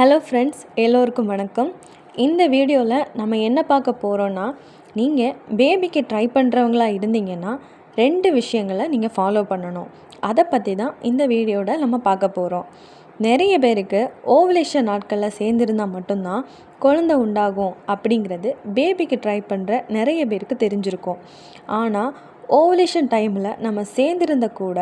Hello friends எல்லோருக்கும் வணக்கம். இந்த வீடியோவில் நம்ம என்ன பார்க்க போகிறோன்னா நீங்கள் பேபிக்கு ட்ரை பண்ணுறவங்களா இருந்தீங்கன்னா ரெண்டு விஷயங்களை நீங்கள் ஃபாலோ பண்ணணும். அதை பற்றி தான் இந்த வீடியோட நம்ம பார்க்க போகிறோம் நிறைய பேருக்கு ஓவலேஷன் நாட்களில் சேர்ந்துருந்தால் மட்டும்தான் குழந்தை உண்டாகும் அப்படிங்கிறது பேபிக்கு ட்ரை பண்ணுற நிறைய பேருக்கு தெரிஞ்சிருக்கும். ஆனால் ஓவலேஷன் டைமில் நம்ம சேர்ந்திருந்த கூட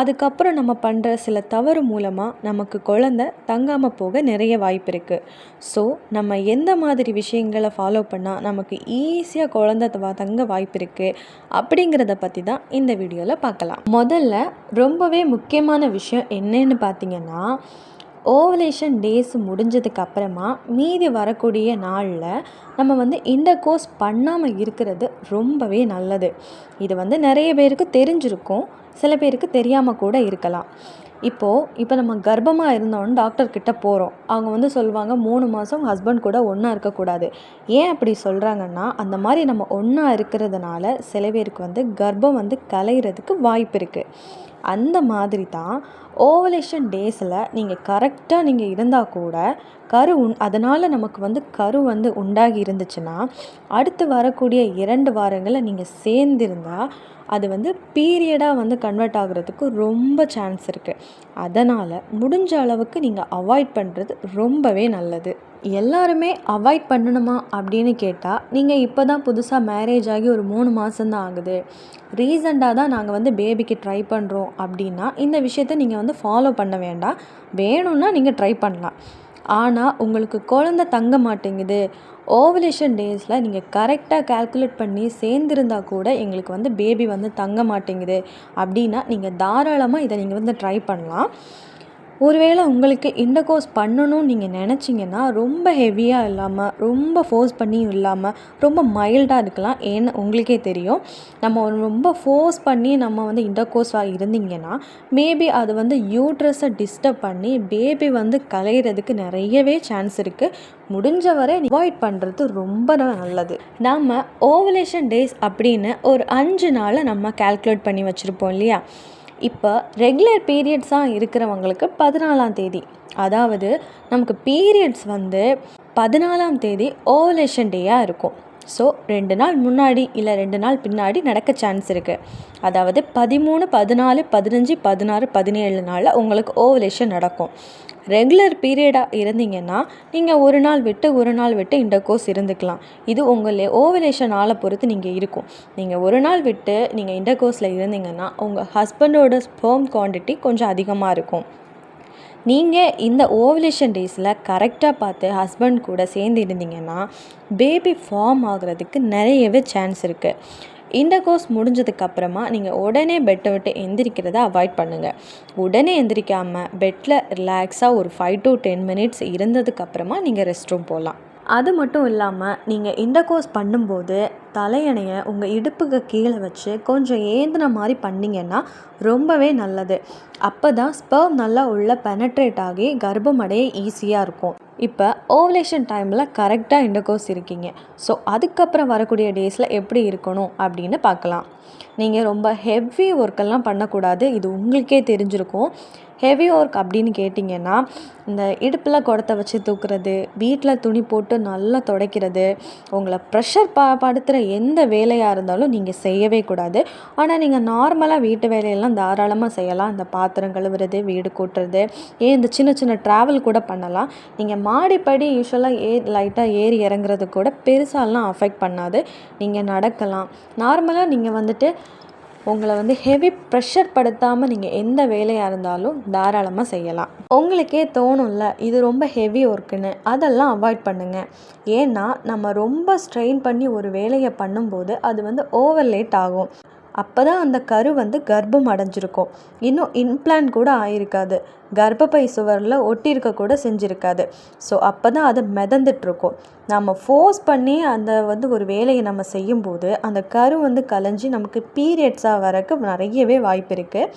அதுக்கப்புறம் நம்ம பண்ணுற சில தவறு மூலமாக நமக்கு குழந்த தங்காமல் போக நிறைய வாய்ப்பு இருக்குது ஸோ நம்ம எந்த மாதிரி விஷயங்களை ஃபாலோ பண்ணால் நமக்கு ஈஸியாக குழந்த தங்க வாய்ப்பு இருக்குது அப்படிங்கிறத பற்றி தான் இந்த வீடியோவில் பார்க்கலாம். முதல்ல ரொம்பவே முக்கியமான விஷயம் என்னன்னு பார்த்தீங்கன்னா ஓவலேஷன் டேஸ் முடிஞ்சதுக்கு அப்புறமா மீதி வரக்கூடிய நாளில் நம்ம வந்து இந்த கோர்ஸ் பண்ணாமல் இருக்கிறது ரொம்பவே நல்லது. இது வந்து நிறைய பேருக்கு தெரிஞ்சிருக்கும். சில பேருக்கு தெரியாமல் கூட இருக்கலாம். இப்போது இப்போ நம்ம கர்ப்பமாக இருந்தோன்னு டாக்டர்கிட்ட போகிறோம் அவங்க வந்து சொல்லுவாங்க மூணு மாதம் ஹஸ்பண்ட் கூட ஒன்றா இருக்கக்கூடாது. ஏன் அப்படி சொல்கிறாங்கன்னா அந்த மாதிரி நம்ம ஒன்றா இருக்கிறதுனால சில பேருக்கு வந்து கர்ப்பம் வந்து கலையிறதுக்கு வாய்ப்பு இருக்குது அந்த மாதிரி தான் ஓவலேஷன் டேஸில் நீங்கள் கரெக்டாக நீங்கள் இருந்தால் கூட கரு உண் அதனால் நமக்கு வந்து கரு வந்து உண்டாகி இருந்துச்சுன்னா அடுத்து வரக்கூடிய இரண்டு வாரங்களில் நீங்கள் சேர்ந்திருந்தா அது வந்து பீரியடாக வந்து கன்வெர்ட் ஆகுறதுக்கு ரொம்ப சான்ஸ் இருக்குது அதனால் முடிஞ்ச அளவுக்கு நீங்கள் அவாய்ட் பண்ணுறது ரொம்பவே நல்லது. எல்லாருமே அவாய்ட் பண்ணணுமா அப்படின்னு கேட்டால் நீங்கள் இப்போ தான் புதுசாக மேரேஜ் ஆகி ஒரு மூணு மாதம்தான் ஆகுது. ரீசண்டாக தான் நாங்கள் வந்து பேபிக்கு ட்ரை பண்ணுறோம் அப்படின்னா இந்த விஷயத்த நீங்கள் வந்து ஃபாலோ பண்ண வேண்டாம். வேணும்னா நீங்கள் ட்ரை பண்ணலாம். ஆனால் உங்களுக்கு குழந்த தங்க மாட்டேங்குது. ஓவலேஷன் டேஸில் நீங்கள் கரெக்டாக கால்குலேட் பண்ணி சேர்ந்துருந்தா கூட எங்களுக்கு வந்து பேபி வந்து தங்க மாட்டேங்குது. அப்படின்னா நீங்கள் தாராளமாக இதை நீங்கள் வந்து ட்ரை பண்ணலாம். ஒருவேளை உங்களுக்கு இந்த கோர்ஸ் பண்ணணும்னு நீங்கள் நினச்சிங்கன்னா ரொம்ப ஹெவியாக இல்லாமல் ரொம்ப ஃபோர்ஸ் பண்ணியும் இல்லாமல் ரொம்ப மைல்டாக இருக்கலாம் ஏன்னு உங்களுக்கே தெரியும். நம்ம ரொம்ப ஃபோர்ஸ் பண்ணி நம்ம வந்து இந்த கோர்ஸாக இருந்தீங்கன்னா மேபி அது வந்து யூட்ரஸை டிஸ்டர்ப் பண்ணி பேபி வந்து கலையிறதுக்கு நிறையவே சான்ஸ் இருக்குது முடிஞ்ச வரை அவாய்ட் பண்ணுறது ரொம்ப நல்லது. நம்ம ஓவலேஷன் டேஸ் அப்படின்னு ஒரு அஞ்சு நாளை நம்ம கால்குலேட் பண்ணி வச்சுருப்போம் இல்லையா? இப்போ ரெகுலர் பீரியட்ஸாக இருக்கிறவங்களுக்கு பதினாலாம் தேதி. அதாவது நமக்கு பீரியட்ஸ் வந்து பதினாலாம் தேதி ஓவலேஷன் டேயாக இருக்கும். ஸோ ரெண்டு நாள் முன்னாடி இல்லை ரெண்டு நாள் பின்னாடி நடக்க சான்ஸ் இருக்குது அதாவது பதிமூணு பதினாலு பதினஞ்சு பதினாறு பதினேழு நாளில் உங்களுக்கு ஓவலேஷன் நடக்கும். ரெகுலர் பீரியடாக இருந்தீங்கன்னா நீங்கள் ஒரு நாள் விட்டு ஒரு நாள் விட்டு இந்த கோர்ஸ் இருந்துக்கலாம். இது உங்கள் ஓவலேஷன் ஆளை பொறுத்து நீங்கள் இருக்கும். நீங்கள் ஒரு நாள் விட்டு நீங்கள் இந்த கோர்ஸில் இருந்தீங்கன்னா உங்கள் ஹஸ்பண்டோட ஸ்பெர்ம் குவான்டிட்டி கொஞ்சம் அதிகமாக இருக்கும். நீங்கள் இந்த ஓவலேஷன் டேஸில் கரெக்டாக பார்த்து ஹஸ்பண்ட் கூட சேர்ந்து இருந்தீங்கன்னா பேபி ஃபார்ம் ஆகிறதுக்கு நிறையவே சான்ஸ் இருக்குது இந்த கோர்ஸ் முடிஞ்சதுக்கப்புறமா நீங்கள் உடனே பெட்டை விட்டு எந்திரிக்கிறத அவாய்ட் பண்ணுங்கள் உடனே எந்திரிக்காமல் பெட்டில் ரிலாக்ஸாக ஒரு ஃபைவ் டு டென் மினிட்ஸ் இருந்ததுக்கப்புறமா நீங்கள் ரெஸ்ட் ரூம் போகலாம் அது மட்டும் இல்லாமல் நீங்கள் இந்த கோர்ஸ் பண்ணும்போது தலையணையை உங்கள் இடுப்புக்கு கீழே வச்சு கொஞ்சம் ஏந்தின மாதிரி பண்ணிங்கன்னா ரொம்பவே நல்லது. அப்போ தான் ஸ்பெர்ம் நல்லா உள்ள பெனட்ரேட் ஆகி கர்ப்பம் அடைய ஈஸியாக இருக்கும். இப்போ ஓவலேஷன் டைமில் கரெக்டாக இந்த கோர்ஸ் இருக்கீங்க. ஸோ அதுக்கப்புறம் வரக்கூடிய டேஸில் எப்படி இருக்கணும் அப்படின்னு பார்க்கலாம். நீங்கள் ரொம்ப ஹெவி ஒர்க்கெல்லாம் பண்ணக்கூடாது. இது உங்களுக்கே தெரிஞ்சிருக்கும். ஹெவி ஒர்க் அப்படின்னு கேட்டிங்கன்னா இந்த இடுப்பில் குடத்த வச்சு தூக்குறது வீட்டில் துணி போட்டு நல்லா துடைக்கிறது உங்களை ப்ரெஷர் பா படுத்துகிற எந்த வேலையாக இருந்தாலும் நீங்கள் செய்யவே கூடாது. ஆனால் நீங்கள் நார்மலாக வீட்டு வேலையெல்லாம் தாராளமாக செய்யலாம். இந்த பாத்திரம் கழுவுறது வீடு கூட்டுறது ஏன் இந்த சின்ன சின்ன ட்ராவல் கூட பண்ணலாம். நீங்கள் மாடிப்படி யூஸ்வலாக ஏ லைட்டாக ஏறி இறங்குறது கூட பெருசாலாம் அஃபெக்ட் பண்ணாது. நீங்கள் நடக்கலாம். நார்மலாக நீங்கள் வந்துட்டு உங்களை வந்து ஹெவி ப்ரெஷர் படுத்தாமல் நீங்கள் எந்த வேலையாக இருந்தாலும் தாராளமாக செய்யலாம். உங்களுக்கே தோணும்ல இது ரொம்ப ஹெவி ஒர்க்குன்னு அதெல்லாம் அவாய்ட் பண்ணுங்கள் ஏன்னா நம்ம ரொம்ப ஸ்ட்ரெயின் பண்ணி ஒரு வேலையை பண்ணும்போது அது வந்து ஓவர்லேட் ஆகும். அப்போ தான் அந்த கரு வந்து கர்ப்பம் அடைஞ்சிருக்கும். இன்னும் இம்ப்ளான்ட் கூட ஆயிருக்காது. கர்ப்பப்பை சுவரில் ஒட்டியிருக்க கூட செஞ்சுருக்காது. ஸோ அப்போ தான் அது மிதந்துட்டுருக்கும். நம்ம ஃபோர்ஸ் பண்ணி அந்த வந்து ஒரு வேலையை நம்ம செய்யும்போது அந்த கரு வந்து கலைஞ்சி நமக்கு பீரியட்ஸாக வரக்கு நிறையவே வாய்ப்பு இருக்குது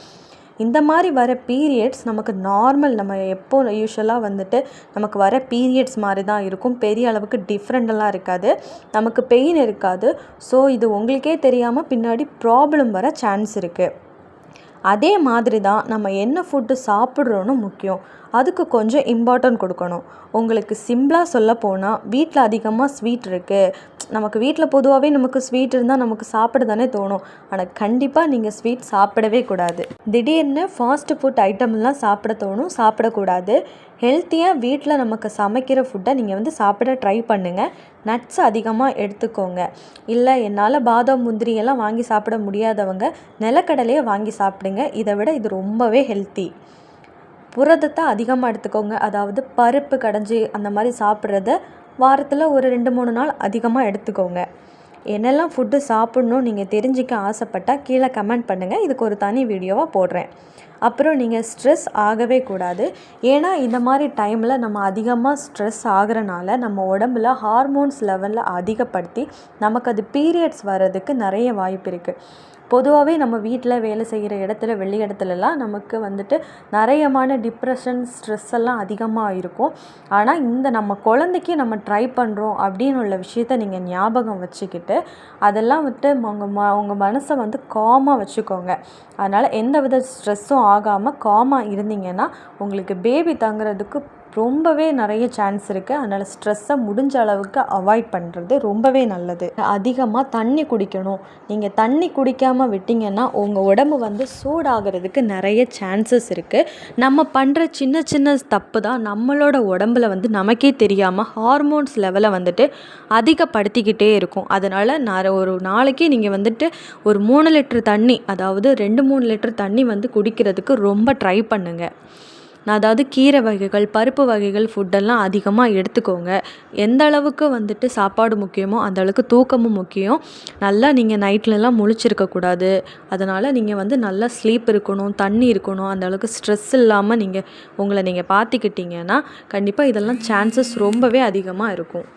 இந்த மாதிரி வர பீரியட்ஸ் நமக்கு நார்மல் நம்ம எப்போ யூஸ்வலாக வந்துட்டு நமக்கு வர பீரியட்ஸ் மாதிரி தான் இருக்கும். பெரிய அளவுக்கு டிஃப்ரெண்டெல்லாம் இருக்காது. நமக்கு பெயின் இருக்காது. ஸோ இது உங்களுக்கே தெரியாமல் பின்னாடி ப்ராப்ளம் வர சான்ஸ் இருக்குது அதே மாதிரி தான் நம்ம என்ன ஃபுட்டு சாப்பிட்றோன்னு முக்கியம். அதுக்கு கொஞ்சம் இம்பார்ட்டன்ட் கொடுக்கணும். உங்களுக்கு சிம்பிளாக சொல்ல போனால் வீட்டில் அதிகமாக ஸ்வீட் இருக்குது நமக்கு வீட்டில் பொதுவாகவே நமக்கு ஸ்வீட் இருந்தால் நமக்கு சாப்பிட தானே தோணும். ஆனால் கண்டிப்பாக நீங்கள் ஸ்வீட் சாப்பிடவே கூடாது. திடீர்னு ஃபாஸ்ட் ஃபுட் ஐட்டம்லாம் சாப்பிட தோணும் சாப்பிடக்கூடாது. ஹெல்த்தியாக வீட்டில் நமக்கு சமைக்கிற ஃபுட்டை நீங்கள் வந்து சாப்பிட ட்ரை பண்ணுங்கள் நட்ஸ் அதிகமாக எடுத்துக்கோங்க. இல்லை என்னால் பாதாம் முந்திரியெல்லாம் வாங்கி சாப்பிட முடியாதவங்க நிலக்கடலையை வாங்கி சாப்பிடுங்க. இதை விட இது ரொம்பவே ஹெல்த்தி புரதத்தை அதிகமாக எடுத்துக்கோங்க. அதாவது பருப்பு கடைஞ்சி அந்த மாதிரி சாப்பிட்றத வாரத்தில் ஒரு ரெண்டு மூணு நாள் அதிகமாக எடுத்துக்கோங்க. என்னெல்லாம் ஃபுட்டு சாப்பிட்ணும் நீங்கள் தெரிஞ்சிக்க ஆசைப்பட்டால் கீழே கமெண்ட் பண்ணுங்கள் இதுக்கு ஒரு தனி வீடியோவாக போடுறேன். அப்புறம் நீங்கள் ஸ்ட்ரெஸ் ஆகவே கூடாது. ஏன்னா இந்த மாதிரி டைமில் நம்ம அதிகமாக ஸ்ட்ரெஸ் ஆகிறனால நம்ம உடம்புல ஹார்மோன்ஸ் லெவலில் அதிகப்படுத்தி நமக்கு அது பீரியட்ஸ் வர்றதுக்கு நிறைய வாய்ப்பு இருக்குது பொதுவாகவே நம்ம வீட்டில் வேலை செய்கிற இடத்துல வெளி இடத்துலலாம் நமக்கு வந்துட்டு நிறையமான டிப்ரெஷன் ஸ்ட்ரெஸ் எல்லாம் அதிகமாக இருக்கும். ஆனால் இந்த நம்ம குழந்தைக்கு நம்ம ட்ரை பண்ணுறோம் அப்படின்னு உள்ள விஷயத்த நீங்கள் ஞாபகம் வச்சுக்கிட்டு அதெல்லாம் வந்துட்டு உங்கள் ம உங்கள் மனசை வந்து காமாக வச்சுக்கோங்க. அதனால் எந்த வித ஸ்ட்ரெஸ்ஸும் ஆகாமல் காமாக இருந்தீங்கன்னா உங்களுக்கு பேபி தங்குறதுக்கு ரொம்பவே நிறைய சான்ஸ் இருக்குது அதனால் ஸ்ட்ரெஸ்ஸை முடிஞ்ச அளவுக்கு அவாய்ட் பண்ணுறது ரொம்பவே நல்லது. அதிகமாக தண்ணி குடிக்கணும். நீங்கள் தண்ணி குடிக்காமல் விட்டிங்கன்னா உங்கள் உடம்பு வந்து சூடாகிறதுக்கு நிறைய சான்சஸ் இருக்குது நம்ம பண்ணுற சின்ன சின்ன தப்பு தான் நம்மளோட உடம்புல வந்து நமக்கே தெரியாமல் ஹார்மோன்ஸ் லெவலை வந்துட்டு அதிகப்படுத்திக்கிட்டே இருக்கும். அதனால் நான் ஒரு நாளைக்கு நீங்கள் வந்துட்டு ஒரு மூணு லிட்டர் தண்ணி அதாவது ரெண்டு மூணு லிட்டர் தண்ணி வந்து குடிக்கிறதுக்கு ரொம்ப ட்ரை பண்ணுங்கள் அதாவது கீரை வகைகள் பருப்பு வகைகள் ஃபுட்டெல்லாம் அதிகமாக எடுத்துக்கோங்க. எந்த அளவுக்கு வந்துட்டு சாப்பாடு முக்கியமோ அந்த அளவுக்கு தூக்கமும் முக்கியம். நல்லா நீங்கள் நைட்லலாம் முழிச்சிருக்கக்கூடாது அதனால் நீங்கள் வந்து நல்லா ஸ்லீப் இருக்கணும் தண்ணி இருக்கணும் அந்த அளவுக்கு ஸ்ட்ரெஸ் இல்லாமல் நீங்கள் உங்களை நீங்கள் பார்த்துக்கிட்டிங்கன்னா கண்டிப்பாக இதெல்லாம் சான்சஸ் ரொம்பவே அதிகமாக இருக்கும்.